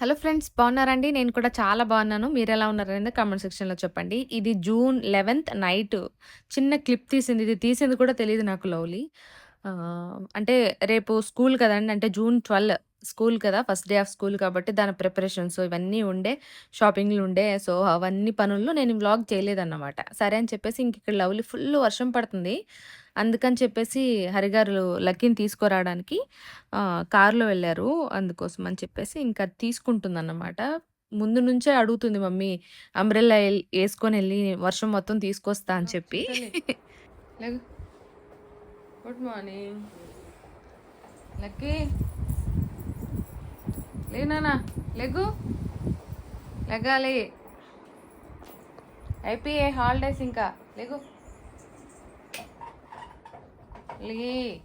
Hello friends బాగున్నారండి? నేను కూడా చాలా బాగున్నాను. మీరు ఎలా ఉన్నారనేది కామెంట్ సెక్షన్‌లో చెప్పండి. ఇది జూన్ 11థ్ నైట్ చిన్న క్లిప్ తీసింది. ఇది తీసింది కూడా తెలియదు నాకు లవ్లీ. అంటే రేపు స్కూల్ కదండీ! అంటే జూన్ 12 స్కూల్ కదా! ఫస్ట్ డే ఆఫ్ స్కూల్ కాబట్టి దాని ప్రిపరేషన్స్ ఇవన్నీ ఉండే, షాపింగ్‌లు ఉండే. సో, అవన్నీ పనుల్లో నేను వ్లాగ్ చేయలేదన్నమాట. సరే అని చెప్పేసి ఇంక ఇక్కడ లవ్లీ ఫుల్ వర్షం పడుతుంది. అందుకని చెప్పేసి హరిగారు లక్కీని తీసుకురావడానికి కార్‌లో వెళ్ళారు. అందుకోసం అని చెప్పేసి ఇంకా తీసుకుంటుందన్నమాట. ముందు నుంచే అడుగుతుంది మమ్మీ అంబ్రెల్లా ఎల్ యేసుకొనెళ్ళి వర్షం మొత్తం తీసుకొస్తా అని చెప్పి. Good morning. లక్కీ. లేనా లెగ్గు లెగ్గాలి లెగాలి. అయిపోయాయి హాలిడేస్ ఇంకా. లెగు. లే.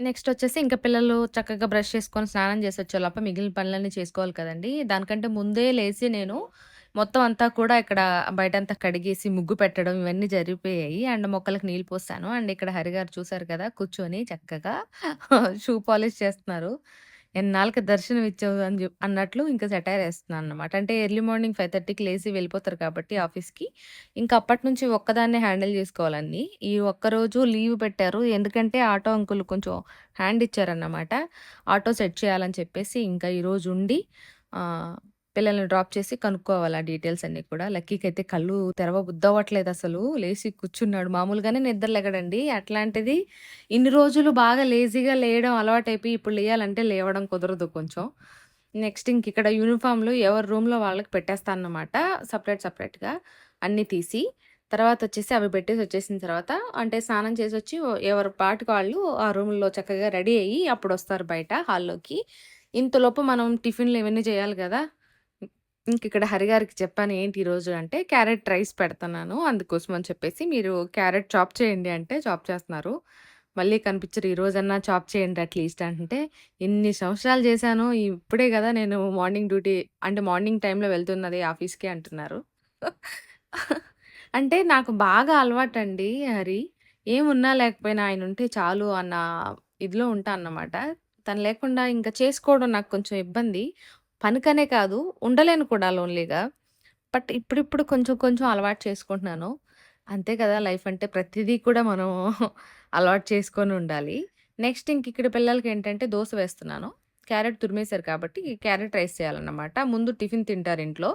నెక్స్ట్ వచ్చేసి ఇంకా పిల్లలు చక్కగా బ్రష్ చేసుకొని స్నానం చేసి వచ్చేలోపు మిగిలిన పనులన్నీ చేసుకోవాలి కదండీ! దానికంటే ముందే లేచి నేను మొత్తం అంతా కూడా ఇక్కడ బయటంతా కడిగేసి ముగ్గు పెట్టడం ఇవన్నీ జరిగిపోయాయి. అండ్ మొక్కలకు నీళ్ళు పోస్తాను అండ్ ఇక్కడ హరిగారు చూసారు కదా! కూర్చొని చక్కగా షూ పాలిష్ చేస్తున్నారు. ఎన్నాళ్ళకి దర్శనం ఇచ్చావు అని అన్నట్లు ఇంకా సెటైర్ ఏస్తున్నానన్నమాట. అంటే ఎర్లీ మార్నింగ్ ఫైవ్ థర్టీకి లేచి వెళ్ళిపోతారు కాబట్టి ఆఫీస్‌కి. ఇంకా అప్పటి నుంచి ఒక్కదాన్నే హ్యాండిల్ చేసుకోవాలని ఈ ఒక్కరోజు లీవ్ పెట్టారు. ఎందుకంటే ఆటో అంకుల్ కొంచెం హ్యాండ్ ఇచ్చారన్నమాట. ఆటో సెట్ చేయాలని చెప్పేసి ఇంకా ఈరోజు ఉండి పిల్లల్ని డ్రాప్ చేసి కనుక్కోవాలి ఆ డీటెయిల్స్ అన్నీ కూడా. లక్కీకి అయితే కళ్ళు తెరవబుద్దవ్వట్లేదు అసలు. లేచి కూర్చున్నాడు. మామూలుగానే నిద్ర లెగడండి. అట్లాంటిది ఇన్ని రోజులు బాగా లేజీగా లేయడం అలవాటైపోయి ఇప్పుడు లేయాలంటే లేవడం కుదరదు కొంచెం. నెక్స్ట్ ఇంక ఇక్కడ యూనిఫామ్లు ఎవరి రూమ్‌లో వాళ్ళకి పెట్టేస్తానన్నమాట. సపరేట్ సపరేట్గా అన్నీ తీసి. తర్వాత వచ్చేసి అవి పెట్టేసి వచ్చేసిన తర్వాత అంటే స్నానం చేసి వచ్చి ఎవరి పాటికి వాళ్ళు ఆ రూమ్‌లో చక్కగా రెడీ అయ్యి అప్పుడు వస్తారు బయట హాల్‌లోకి. ఇంతలోపు మనం టిఫిన్‌లు ఇవన్నీ చేయాలి కదా ఇంక ఇక్కడ హరిగారికి చెప్పాను ఏంటి ఈరోజు అంటే క్యారెట్ రైస్ పెడుతున్నాను. అందుకోసం అని చెప్పేసి మీరు క్యారెట్ చాప్ చేయండి అంటే చాప్ చేస్తున్నారు. మళ్ళీ కనిపించరు. ఈరోజన్నా చాప్ చేయండి అట్‌లీస్ట్ అంటే ఎన్ని సంవత్సరాలు చేశాను. ఇప్పుడే కదా నేను మార్నింగ్ డ్యూటీ అంటే మార్నింగ్ టైంలో వెళ్తున్నది ఆఫీస్‌కి అంటున్నారు. అంటే నాకు బాగా అలవాటండి హరి. ఏమున్నా లేకపోయినా ఆయన ఉంటే చాలు అన్న ఇదిలో ఉంటా అన్నమాట. తను లేకుండా ఇంకా చేసుకోవడం నాకు కొంచెం ఇబ్బంది. పనికనే కాదు ఉండలేను కూడా లోన్‌లీగా. బట్ ఇప్పుడిప్పుడు కొంచెం కొంచెం అలవాటు చేసుకుంటున్నాను. అంతే కదా! లైఫ్ అంటే ప్రతిదీ కూడా మనం అలవాటు చేసుకొని ఉండాలి. నెక్స్ట్ ఇంక ఇక్కడ పిల్లలకి ఏంటంటే దోశ వేస్తున్నాను. క్యారెట్ తురిమేశారు కాబట్టి క్యారెట్ రైస్ చేయాలన్నమాట. ముందు టిఫిన్ తింటారు ఇంట్లో.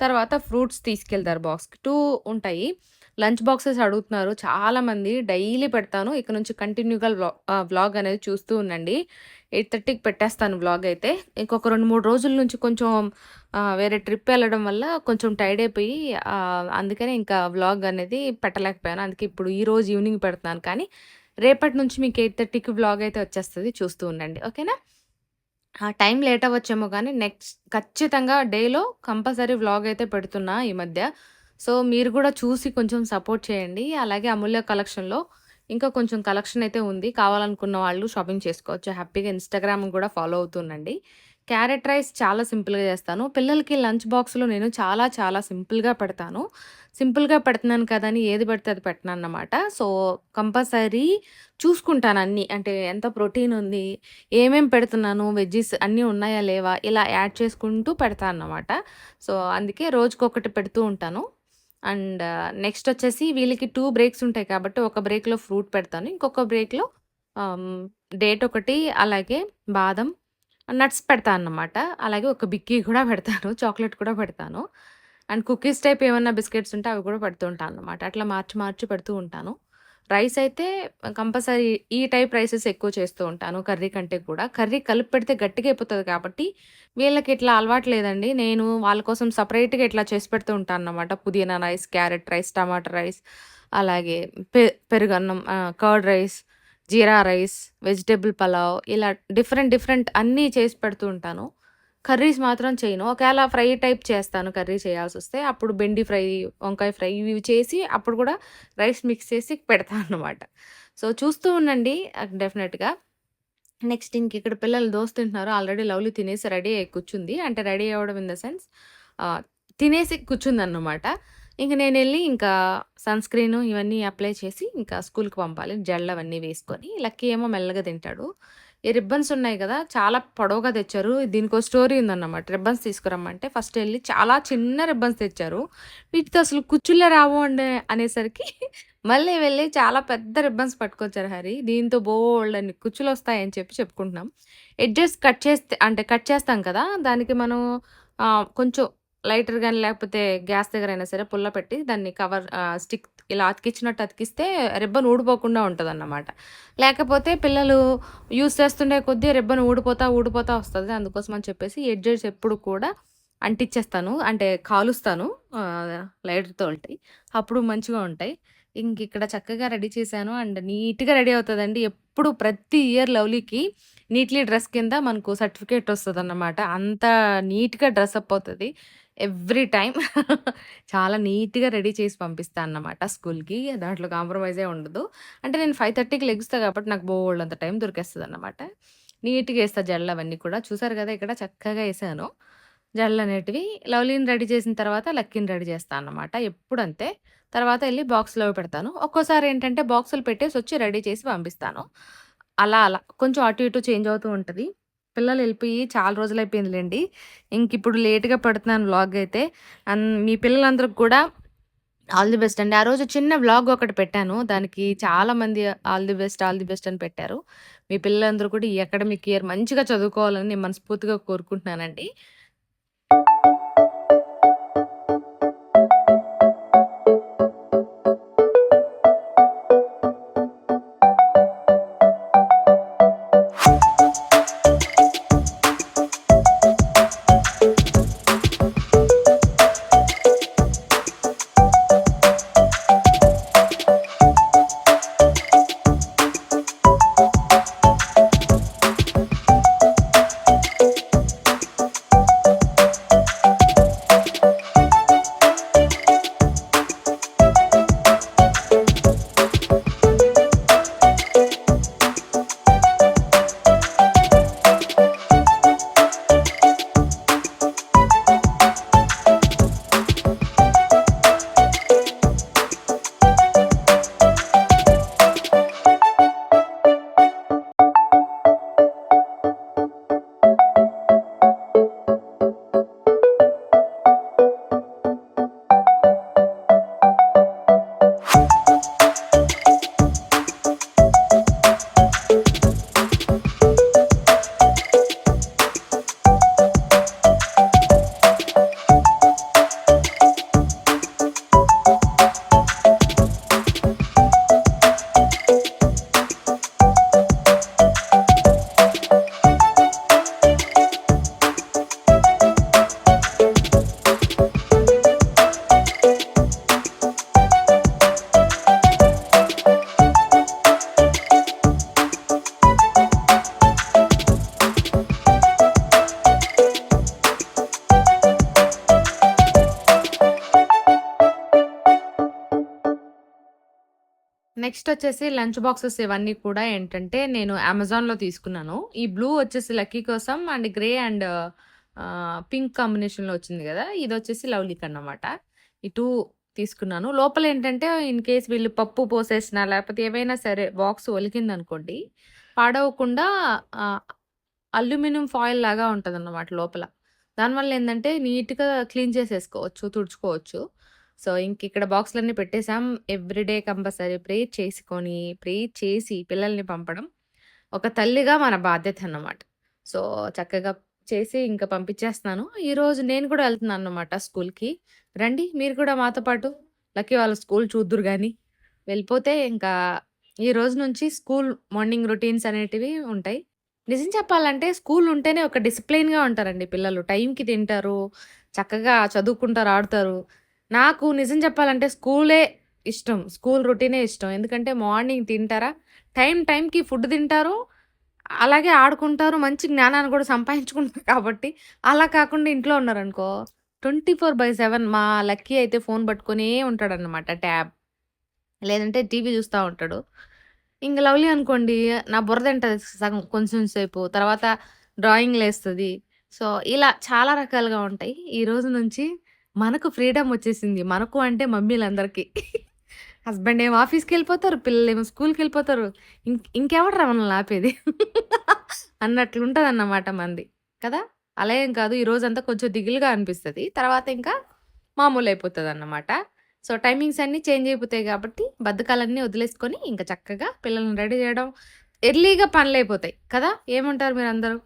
తర్వాత ఫ్రూట్స్ తీసుకెళ్తారు బాక్స్‌కి. టూ ఉంటాయి. లంచ్ బాక్సెస్ అడుగుతున్నారు చాలామంది. డైలీ పెడతాను. ఇక నుంచి కంటిన్యూగా వ్లా వ్లాగ్ అనేది చూస్తూ ఉండండి. 8:30కి పెట్టేస్తాను వ్లాగ్ అయితే. ఇంకొక 2, 3 రోజుల నుంచి కొంచెం వేరే ట్రిప్ వెళ్ళడం వల్ల కొంచెం టైర్డ్ అయిపోయి అందుకనే ఇంకా వ్లాగ్ అనేది పెట్టలేకపోయాను. అందుకే ఇప్పుడు ఈ రోజు ఈవినింగ్ పెడుతున్నాను. కానీ రేపటి నుంచి మీకు 8:30కి వ్లాగ్ అయితే వచ్చేస్తుంది చూస్తూ ఉండండి. ఓకేనా? ఆ! టైం లేట్ అవ్వచ్చేమో కానీ నెక్స్ట్ ఖచ్చితంగా డేలో కంపల్సరీ వ్లాగ్ అయితే పెడుతున్నా ఈ మధ్య. సో, మీరు కూడా చూసి కొంచెం సపోర్ట్ చేయండి. అలాగే అమూల్య కలెక్షన్‌లో ఇంకా కొంచెం కలెక్షన్ అయితే ఉంది. కావాలనుకున్న వాళ్ళు షాపింగ్ చేసుకోవచ్చు. హ్యాపీగా ఇన్‌స్టాగ్రామ్ కూడా ఫాలో అవుతుండండి క్యారెట్ రైస్ చాలా సింపుల్‌గా చేస్తాను. పిల్లలకి లంచ్ బాక్స్‌లో నేను చాలా చాలా సింపుల్‌గా పెడతాను. సింపుల్‌గా పెడుతున్నాను కదా! అని ఏది పెడితే అది పెట్టనన్నమాట. సో, కంపల్సరీ చూసుకుంటాను అన్నీ. అంటే ఎంత ప్రోటీన్ ఉంది, ఏమేమి పెడుతున్నాను, వెజ్జీస్ అన్నీ ఉన్నాయా లేవా ఇలా యాడ్ చేసుకుంటూ పెడతాను అన్నమాట. సో, అందుకే రోజుకొకటి పెడుతూ ఉంటాను. అండ్ నెక్స్ట్ వచ్చేసి వీళ్ళకి టూ బ్రేక్స్ ఉంటాయి కాబట్టి ఒక బ్రేక్‌లో ఫ్రూట్ పెడతాను. ఇంకొక బ్రేక్‌లో డేట్ ఒకటి అలాగే బాదం, నట్స్ పెడతాను అన్నమాట. అలాగే ఒక బిక్కీ కూడా పెడతాను. చాక్లెట్ కూడా పెడతాను. అండ్ కుకీస్ టైప్ ఏమన్నా బిస్కెట్స్ ఉంటే అవి కూడా పెడుతూ ఉంటాను అట్లా మార్చి మార్చి పెడుతూ ఉంటాను. రైస్ అయితే కంపల్సరీ ఈ టైప్ రైసెస్ ఎక్కువ చేస్తూ ఉంటాను కర్రీ కంటే కూడా. కర్రీ కలిపి పెడితే గట్టిగా అయిపోతుంది కాబట్టి వీళ్ళకి ఇట్లా అలవాటు లేదండి. నేను వాళ్ళ కోసం సపరేట్గా ఇట్లా చేసి పెడుతూ ఉంటాను అన్నమాట. పుదీనా rice, carrot rice, tomato rice అలాగే పె పెరుగన్నం కర్డ్ రైస్, జీరా రైస్, వెజిటేబుల్ పలావ్ ఇలా డిఫరెంట్ డిఫరెంట్ అన్నీ చేసి పెడుతూ ఉంటాను. కర్రీస్ మాత్రం చేయను. ఒకవేళ ఫ్రై టైప్ చేస్తాను కర్రీ చేయాల్సి వస్తే అప్పుడు బెండి ఫ్రై, వంకాయ ఫ్రై ఇవి చేసి అప్పుడు కూడా రైస్ మిక్స్ చేసి పెడతాను అన్నమాట. సో, చూస్తూ ఉండండి డెఫినెట్‌గా. నెక్స్ట్ ఇంక ఇక్కడ పిల్లలు దోశ తింటున్నారు. ఆల్రెడీ లవ్లీ తినేసి రెడీ అయ్యి కూర్చుంది. అంటే రెడీ అవ్వడం ఇన్ ద సెన్స్ ఆహ్, తినేసి కూర్చుందన్నమాట. ఇంక నేనెళ్ళి ఇంకా సన్ స్క్రీన్ ఇవన్నీ అప్లై చేసి ఇంకా స్కూల్కి పంపాలి. జడలవన్నీ వేసుకొని. లక్కీ ఏమో మెల్లగా తింటాడు. ఈ రిబ్బన్స్ ఉన్నాయి కదా చాలా పొడవుగా తెచ్చారు. దీనికో స్టోరీ ఉందన్నమాట. రిబ్బన్స్ తీసుకురమ్మంటే ఫస్ట్ వెళ్ళి చాలా చిన్న రిబ్బన్స్ తెచ్చారు. వీటితో అసలు కుచ్చుళ్ళే రావు అండి అనేసరికి మళ్ళీ వెళ్ళి చాలా పెద్ద రిబ్బన్స్ పట్టుకొచ్చారు హరి. దీంతో బోల్డ్ అని కుచ్చులు వస్తాయని చెప్పి చెప్పుకుంటున్నాం. ఎడ్జెస్ కట్ చేస్తే అంటే కట్ చేస్తాం కదా! దానికి మనం కొంచెం లైటర్ కానీ లేకపోతే గ్యాస్ దగ్గర అయినా సరే పుల్ల పెట్టి దాన్ని కవర్ స్టిక్ ఇలా అతికిచ్చినట్టు అతికిస్తే రిబ్బన్ ఊడిపోకుండా ఉంటుంది అన్నమాట లేకపోతే పిల్లలు యూస్ చేస్తుండే కొద్దీ రిబ్బన్ ఊడిపోతా, ఊడిపోతా వస్తుంది అందుకోసం అని చెప్పేసి ఎడ్జెస్ ఎప్పుడు కూడా అంటిచ్చేస్తాను. అంటే కాలుస్తాను లైటర్తో లైటర్‌తోటి. అప్పుడు మంచిగా ఉంటాయి. ఇంక ఇక్కడ చక్కగా రెడీ చేశాను. అండ్ నీట్‌గా రెడీ అవుతుందండి ఎప్పుడు ప్రతి ఇయర్ లవ్లీకి నీట్‌లీ డ్రెస్ కింద మనకు సర్టిఫికేట్ అన్నమాట అంత నీట్‌గా డ్రెస్ అప్ అవుతుంది ఎవ్రీ టైం చాలా నీట్‌గా రెడీ చేసి పంపిస్తాను అన్నమాట స్కూల్కి దాంట్లో కాంప్రమైజే ఉండదు. అంటే నేను 5:30కి లెగుస్తా కాబట్టి నాకు బోలెడంత టైం దొరికేస్తుంది అన్నమాట నీట్‌గా ఏస్తా జడలవన్నీ కూడా. చూసారు కదా ఇక్కడ చక్కగా వేసాను జల్లు జడలనేటివి. లవ్లీని రెడీ చేసిన తర్వాత లక్కీని రెడీ చేస్తాను అన్నమాట. ఎప్పుడంతే. తర్వాత వెళ్ళి బాక్స్‌లో పెడతాను. ఒక్కోసారి ఏంటంటే బాక్సులు పెట్టేసి వచ్చి రెడీ చేసి పంపిస్తాను. అలా అలా. కొంచెం అటు ఇటు చేంజ్ అవుతూ ఉంటుంది పిల్లలు వెళ్ళిపోయి చాలా రోజులు అయిపోయిందిలేండి ఇంక ఇంకిప్పుడు లేట్‌గా పెడుతున్నాను వ్లాగ్ అయితే. అన్ మీ పిల్లలందరికి కూడా ఆల్ ది బెస్ట్ అండి. ఆ రోజు చిన్న వ్లాగ్ ఒకటి పెట్టాను. దానికి చాలామంది all the best, all the best అని పెట్టారు. మీ పిల్లలందరూ కూడా ఈ అకాడమిక్ ఇయర్ మంచిగా చదువుకోవాలని నేను మనస్ఫూర్తిగా కోరుకుంటున్నానండి. నెక్స్ట్ వచ్చేసి లంచ్ బాక్సెస్ ఇవన్నీ కూడా ఏంటంటే నేను అమెజాన్‌లో తీసుకున్నాను. ఈ బ్లూ వచ్చేసి లక్కీ కోసం అండ్ గ్రే అండ్ పింక్ కాంబినేషన్‌లో వచ్చింది కదా ఇది వచ్చేసి లవ్లీక్ అన్నమాట ఈ టూ తీసుకున్నాను. లోపల ఏంటంటే ఇన్ కేస్ వీళ్ళు పప్పు పోసేసినా లేకపోతే ఏవైనా సరే బాక్స్ ఒలికిందనుకోండి పాడవకుండా అల్యూమినియం ఫాయిల్ లాగా ఉంటుంది అన్నమాట లోపల. దానివల్ల ఏంటంటే నీట్‌గా క్లీన్ చేసేసుకోవచ్చు, తుడుచుకోవచ్చు. సో, ఇంక ఇక్కడ బాక్స్లన్నీ పెట్టేసాం. ఎవ్రీడే కంపల్సరీ ప్రేయర్ చేసుకొని, ప్రేయర్ చేసి పిల్లల్ని పంపడం ఒక తల్లిగా మన బాధ్యత అన్నమాట. సో, చక్కగా చేసి ఇంకా పంపించేస్తున్నాను. ఈరోజు నేను కూడా వెళ్తున్నాను అన్నమాట స్కూల్కి రండి మీరు కూడా మాతో పాటు. లక్కీ వాళ్ళ స్కూల్ చూద్దురు కానీ వెళ్ళిపోతే ఇంకా ఈ రోజు నుంచి స్కూల్ మార్నింగ్ రొటీన్స్ అనేటివి ఉంటాయి. నిజం చెప్పాలంటే స్కూల్ ఉంటేనే ఒక డిసిప్లిన్‌గా ఉంటారండి పిల్లలు. టైంకి తింటారు, చక్కగా చదువుకుంటారు, ఆడతారు నాకు నిజం చెప్పాలంటే స్కూలే ఇష్టం. స్కూల్ రొటీనే ఇష్టం. ఎందుకంటే మార్నింగ్ తింటారా, టైం టైంకి ఫుడ్ తింటారు, అలాగే ఆడుకుంటారు, మంచి జ్ఞానాన్ని కూడా సంపాదించుకుంటారు కాబట్టి అలా కాకుండా ఇంట్లో ఉన్నారనుకో 24/7 మా లక్కీ అయితే ఫోన్ పట్టుకునే ఉంటాడనమాట ట్యాబ్. లేదంటే టీవీ చూస్తూ ఉంటాడు. ఇంక లవ్లీ అనుకోండి నా బుర్ర తింటుంది సగం కొంచెం సేపు. తర్వాత డ్రాయింగ్‌లేస్తది. సో, ఇలా చాలా రకాలుగా ఉంటాయి. ఈ రోజు నుంచి మనకు ఫ్రీడమ్ వచ్చేసింది. మనకు అంటే మమ్మీలందరికీ. హస్బెండ్ ఏమో ఆఫీస్కి వెళ్ళిపోతారు పిల్లలేమో స్కూల్‌కెళ్ళిపోతారు. ఇంక ఇంకెవడురా మనల్ని ఆపేది? అన్నట్లుంటదన్నమాట మంది కదా! అలా ఏం కాదు. ఈ రోజంతా కొంచెం దిగులుగా అనిపిస్తుంది తర్వాత ఇంకా మామూలు అయిపోతుంది అన్నమాట సో, టైమింగ్స్ అన్నీ చేంజ్ అయిపోతాయి కాబట్టి బద్ధకాలన్నీ వదిలేసుకొని ఇంకా చక్కగా పిల్లల్ని రెడీ చేయడం ఎర్లీగా పనులు అయిపోతాయి కదా! ఏమంటారు మీరందరూ? అందరూ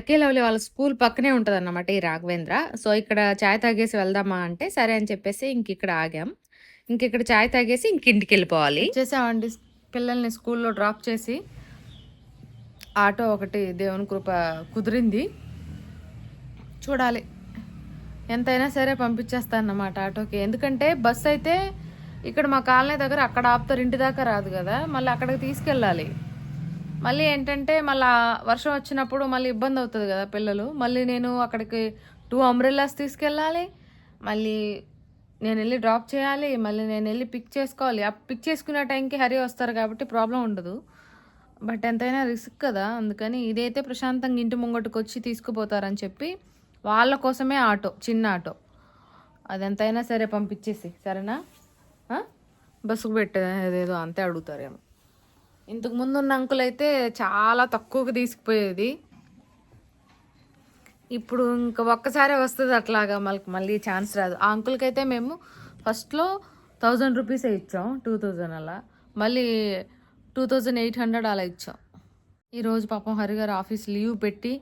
లక్కీ లవ్లీ వాళ్ళ స్కూల్ పక్కనే ఉంటుంది అన్నమాట ఈ రాఘవేంద్ర. సో, ఇక్కడ చాయ్ తాగేసి వెళ్దామా అంటే, సరే అని చెప్పేసి ఇంకిక్కడ ఆగాం. ఇంక ఇక్కడ చాయ్ తాగేసి ఇంక ఇంటికి వెళ్ళిపోవాలి స్ పిల్లల్ని స్కూల్‌లో డ్రాప్ చేసి ఆటో ఒకటి దేవుని కృప కుదిరింది. చూడాలి. ఎంతైనా సరే పంపించేస్తానమాట ఆటోకి. ఎందుకంటే బస్సయితే ఇక్కడ మా కాలనీ దగ్గర అక్కడ ఆపుతారు. ఇంటి దాకా రాదు కదా మళ్ళీ అక్కడికి తీసుకెళ్ళాలి. మళ్ళీ ఏంటంటే మళ్ళా వర్షం వచ్చినప్పుడు మళ్ళీ ఇబ్బంది అవుతుంది కదా పిల్లలు. మళ్ళీ నేను అక్కడికి టూ అంబ్రెల్లాస్ తీసుకెళ్ళాలి. మళ్ళీ నేను వెళ్ళి డ్రాప్ చేయాలి. మళ్ళీ నేను వెళ్ళి పిక్ చేసుకోవాలి. ఆ పిక్ చేసుకునే టైంకి హరి వస్తారు కాబట్టి ప్రాబ్లం ఉండదు. బట్ ఎంతైనా రిస్క్ కదా! అందుకని ఇదైతే ప్రశాంతంగా ఇంటి ముంగటకొచ్చి తీసుకుపోతారని చెప్పి, వాళ్ళ కోసమే ఆటో. చిన్న ఆటో. అదెంతైనా సరే పంపించేసి సరేనా? బస్సుకు పెట్టేదేదో అంతే అడుగుతారేమో. ఇంతకు అంకుల్ అయితే చాలా తక్కువకి తీసుకుపోయేది. ఇప్పుడు ఇంక ఒక్కసారే వస్తుంది అట్లాగా మళ్ళీ మళ్ళీ ఛాన్స్ రాదు. ఆ అంకుల్‌కైతే మేము ఫస్ట్‌లో థౌజండ్ రూపీసే ఇచ్చాం. 2000 అలా. మళ్ళీ 2800 అలా ఇచ్చాం. ఈరోజు పాపం హరి గారు ఆఫీస్ లీవ్ పెట్టి,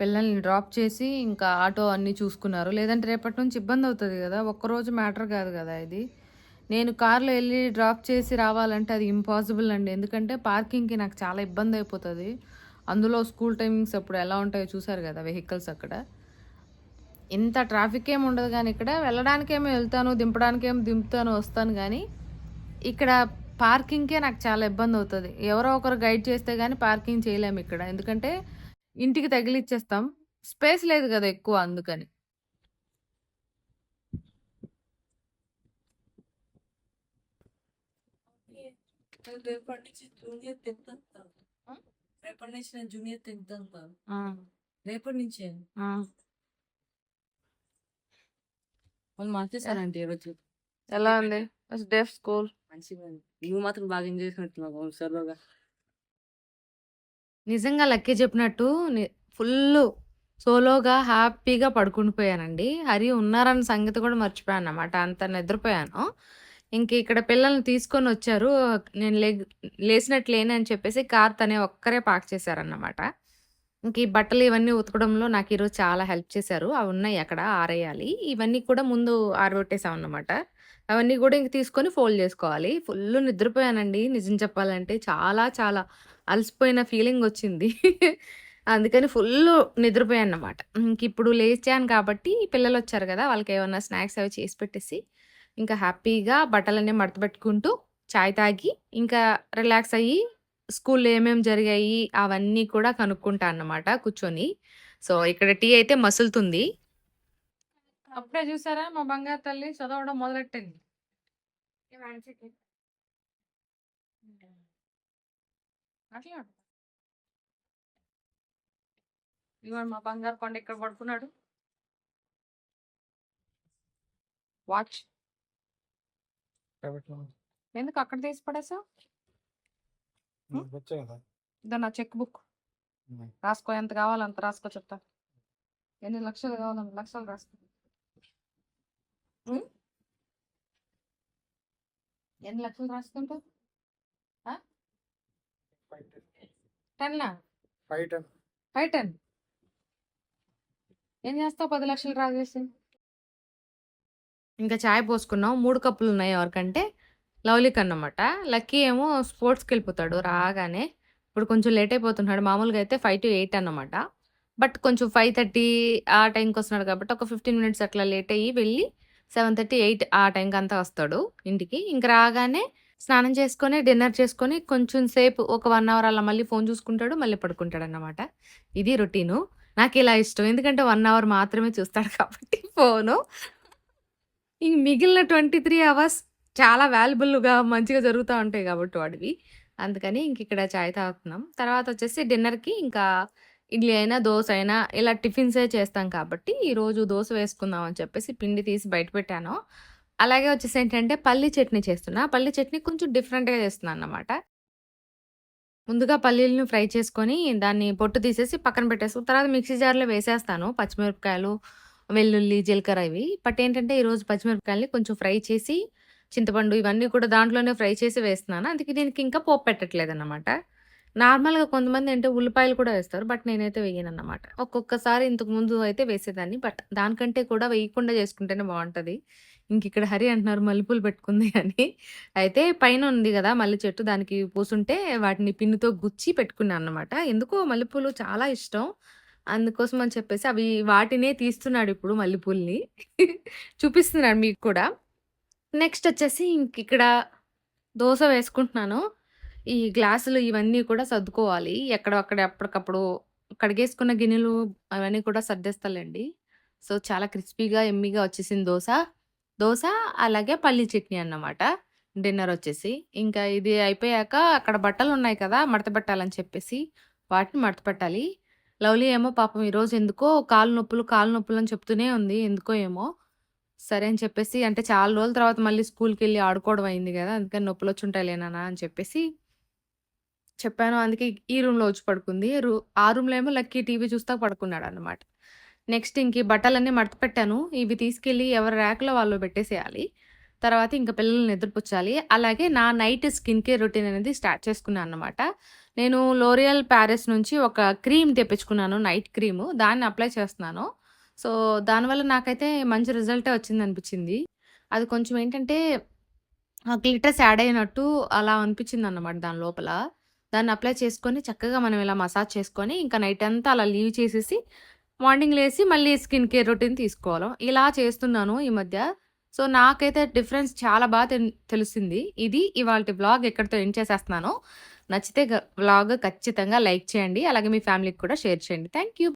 పిల్లల్ని డ్రాప్ చేసి, ఇంకా ఆటో అన్నీ చూసుకున్నారు. లేదంటే రేపటి నుంచి ఇబ్బంది అవుతుంది కదా ఒక్కరోజు మ్యాటర్ కాదు కదా ఇది. నేను కార్‌లో వెళ్ళి డ్రాప్ చేసి రావాలంటే అది ఇంపాసిబుల్ అండి. ఎందుకంటే పార్కింగ్‌కి నాకు చాలా ఇబ్బంది అయిపోతుంది అందులో స్కూల్ టైమింగ్స్ అప్పుడు ఎలా ఉంటాయో చూసారు కదా వెహికల్స్ అక్కడ. ఇంత ట్రాఫిక్ ఏమి ఉండదు కానీ ఇక్కడ. వెళ్ళడానికేమో వెళ్తాను దింపడానికేమో దింపుతాను, వస్తాను కానీ ఇక్కడ పార్కింగ్‌కే నాకు చాలా ఇబ్బంది అవుతుంది ఎవరో ఒకరు గైడ్ చేస్తే కానీ పార్కింగ్ చేయలేము ఇక్కడ. ఎందుకంటే ఇంటికి తగిలిచ్చేస్తాం. స్పేస్ లేదు కదా ఎక్కువ అందుకని. రేపటి నుంచి జూనియర్ 10థ్ అంట. ఆ! రేపటి నుంచి నేను జూనియర్ 10థ్ అంట. ఆ! రేపటి నుంచే. వాళ్ళు మార్చేసారంట ఈరోజు. ఎలా ఉంది? First day of school. మంచిగా. నువ్వు మాత్రం బాగా ఎంజాయ్ చేసినట్టున్నావు సరదాగా. నిజంగా లక్కీ చెప్పినట్టు ని ఫుల్లు సోలోగా హ్యాపీగా పడుకుండి పోయానండి. హరి ఉన్నారన్న సంగతి కూడా మర్చిపోయానన్నమాట. అంత నిద్రపోయాను. ఇంక ఇక్కడ పిల్లల్ని తీసుకొని వచ్చారు నేను లెగ్ లేసినట్టు లేనని చెప్పేసి కార్ తనే ఒక్కరే పార్క్ చేశారన్నమాట. ఇంక ఈ బట్టలు ఇవన్నీ ఉతకడంలో నాకు ఈరోజు చాలా హెల్ప్ చేశారు. అవి ఉన్నాయి అక్కడ ఆరేయాలి. ఇవన్నీ కూడా ముందు ఆరబెట్టేసామన్నమాట. అవన్నీ కూడా ఇంక తీసుకొని ఫోల్డ్ చేసుకోవాలి. ఫుల్లు నిద్రపోయానండి నిజం చెప్పాలంటే. చాలా చాలా అలసిపోయిన ఫీలింగ్ వచ్చింది అందుకని ఫుల్లు ఇంక ఇప్పుడు లేచాను కాబట్టి పిల్లలు వచ్చారు కదా వాళ్ళకి ఏమన్నా స్నాక్స్ అవి చేసి పెట్టేసి, ఇంకా హ్యాపీగా బట్టలన్నీ మడతపెట్టుకుంటూ, చాయ్ తాగి, ఇంకా రిలాక్స్ అయ్యి, స్కూల్‌లో ఏమేమి జరిగాయి అవన్నీ కూడా కనుక్కుంటా అన్నమాట కూర్చొని. సో, ఇక్కడ టీ అయితే మసులుతుంది. అప్పుడే చూసారా మా బంగారు తల్లి చదవడం మొదలెట్టింది. అట్లా ఇదిగోండి మా బంగారు కొండ ఇక్కడ పడుకున్నాడు. వాచ్. ఎందుకు అక్కడ తీసి ఇదో నా చెక్ బుక్. రాసుకో ఎంత కావాలో అంత రాసుకో చెప్తా. ఎన్ని లక్షలు కావాలో అన్ని లక్షలు రాసుకో. ఎన్ని లక్షలు రాసుకుంటావు? ఆ? టెన్నా? ఫైవ్ టెన్ ఫైవ్ టెన్ ఏం చేస్తావు పది లక్షలు రాసేసి ఇంకా చాయ్ పోసుకున్నాం. మూడు కప్పులు ఉన్నాయి ఎవరికంటే. లవ్లీకి అన్నమాట లక్కీ ఏమో స్పోర్ట్స్కి వెళ్ళిపోతాడు రాగానే. ఇప్పుడు కొంచెం లేట్ అయిపోతున్నాడు. మామూలుగా అయితే ఫైవ్ టు ఎయిట్ అన్నమాట. బట్ కొంచెం ఫైవ్ థర్టీ ఆ టైంకి వస్తున్నాడు కాబట్టి ఒక ఫిఫ్టీన్ మినిట్స్ అట్లా లేట్ అయ్యి వెళ్ళి సెవెన్ థర్టీ ఎయిట్ ఆ టైంకి అంతా వస్తాడు ఇంటికి. ఇంక రాగానే స్నానం చేసుకొని డిన్నర్ చేసుకొని కొంచెం సేపు ఒక వన్ అవర్ అలా మళ్ళీ ఫోన్ చూసుకుంటాడు మళ్ళీ పడుకుంటాడు అన్నమాట ఇది రొటీను. నాకు ఇలా ఇష్టం. ఎందుకంటే వన్ అవర్ మాత్రమే చూస్తాడు కాబట్టి ఫోను. ఇంక మిగిలిన ట్వంటీ త్రీ అవర్స్ చాలా వాల్యుబుల్గా మంచిగా జరుగుతూ ఉంటాయి కాబట్టి వాడివి. అందుకని ఇంక ఇక్కడ చాయ్ తాగుతున్నాం. తర్వాత వచ్చేసి డిన్నర్కి ఇంకా ఇడ్లీ అయినా దోశ అయినా ఇలా టిఫిన్సే చేస్తాం కాబట్టి ఈరోజు దోశ వేసుకుందాం అని చెప్పేసి పిండి తీసి బయట పెట్టాను. అలాగే వచ్చేసి ఏంటంటే పల్లి చట్నీ చేస్తున్నా. పల్లి చట్నీ కొంచెం డిఫరెంట్గా చేస్తున్నాను అన్నమాట. ముందుగా పల్లీలను ఫ్రై చేసుకొని దాన్ని పొట్టు తీసేసి పక్కన పెట్టేసుకుని తర్వాత మిక్సీ జార్లో వేసేస్తాను. పచ్చిమిరపకాయలు వెల్లుల్లి జీలకర్ర ఇవి. బట్ ఏంటంటే ఈరోజు పచ్చిమిరపకాయలని కొంచెం ఫ్రై చేసి చింతపండు ఇవన్నీ కూడా దాంట్లోనే ఫ్రై చేసి వేస్తున్నాను. అందుకే దీనికి ఇంకా పోపు పెట్టట్లేదు అనమాట నార్మల్గా కొంతమంది అంటే ఉల్లిపాయలు కూడా వేస్తారు. బట్ నేనైతే వేయను అనమాట ఒక్కొక్కసారి ఇంతకు ముందు అయితే వేసేదాన్ని. బట్ దానికంటే కూడా వేయకుండా చేసుకుంటేనే బాగుంటుంది. ఇంక ఇక్కడ హరి అంటున్నారు మల్లెపూలు పెట్టుకుంది అని. అయితే పైన ఉంది కదా మల్లె చెట్టు. దానికి పూసుంటే వాటిని పిన్నుతో గుచ్చి పెట్టుకున్నాను అనమాట ఎందుకో మల్లెపూలు చాలా ఇష్టం. అందుకోసం అని చెప్పేసి అవి వాటినే తీస్తున్నాడు ఇప్పుడు మల్లెపూల్ని. చూపిస్తున్నాడు మీకు కూడా. నెక్స్ట్ వచ్చేసి ఇంక ఇక్కడ దోశ వేసుకుంటున్నాను. ఈ గ్లాసులు ఇవన్నీ కూడా సర్దుకోవాలి. ఎక్కడక్కడ ఎప్పటికప్పుడు కడిగేసుకున్న గిన్నెలు అవన్నీ కూడా సర్దేస్తాలండి. సో చాలా క్రిస్పీగా ఎమ్మిగా వచ్చేసింది దోశ. దోశ అలాగే పల్లి చట్నీ అన్నమాట. డిన్నర్ వచ్చేసి. ఇంకా ఇది అయిపోయాక అక్కడ బట్టలు ఉన్నాయి కదా మడత పెట్టాలని చెప్పేసి వాటిని మడత పెట్టాలి. లవ్లీ ఏమో పాపం ఈరోజు ఎందుకో కాలు నొప్పులు కాలు నొప్పులు అని చెప్తూనే ఉంది. ఎందుకో ఏమో. సరే అని చెప్పేసి అంటే చాలా రోజుల తర్వాత మళ్ళీ స్కూల్కి వెళ్ళి ఆడుకోవడం అయింది కదా అందుకని నొప్పులు వచ్చి ఉంటాయి లేనా అని చెప్పేసి చెప్పాను. అందుకే ఈ రూమ్లో వచ్చి పడుకుంది. రూ ఆ రూమ్లో ఏమో లక్కీ టీవీ చూస్తా పడుకున్నాడు అనమాట నెక్స్ట్ ఇంక బట్టలన్నీ మడత పెట్టాను. ఇవి తీసుకెళ్ళి ఎవరి ర్యాక్లో వాళ్ళు పెట్టేసేయాలి. తర్వాత ఇంకా పిల్లల్ని నిద్రపుచ్చాలి. అలాగే నా నైట్ స్కిన్ కేర్ రొటీన్ అనేది స్టార్ట్ చేసుకున్నాను అనమాట నేను లోరియల్ ప్యారిస్ నుంచి ఒక క్రీమ్ తెప్పించుకున్నాను నైట్ క్రీము. దాన్ని అప్లై చేస్తున్నాను. సో దానివల్ల నాకైతే మంచి రిజల్టే వచ్చింది అనిపించింది. అది కొంచెం ఏంటంటే గ్లిటర్స్ యాడ్ అయినట్టు అలా అనిపించింది అన్నమాట దాని లోపల. దాన్ని అప్లై చేసుకొని చక్కగా మనం ఇలా మసాజ్ చేసుకొని ఇంకా నైట్ అంతా అలా లీవ్ చేసేసి మార్నింగ్ లేసి మళ్ళీ స్కిన్ కేర్ రొటీన్ తీసుకోవాలి. ఇలా చేస్తున్నాను ఈ మధ్య. సో నాకైతే డిఫరెన్స్ చాలా బాగా తెల్- తెలిసింది. ఇది ఇవాళ బ్లాగ్ ఎక్కడితో ఎండ్ చేసేస్తున్నాను నచ్చితే బ్లాగ్ ఖచ్చితంగా లైక్ చేయండి. అలాగే మీ ఫ్యామిలీకి కూడా షేర్ చేయండి. Thank you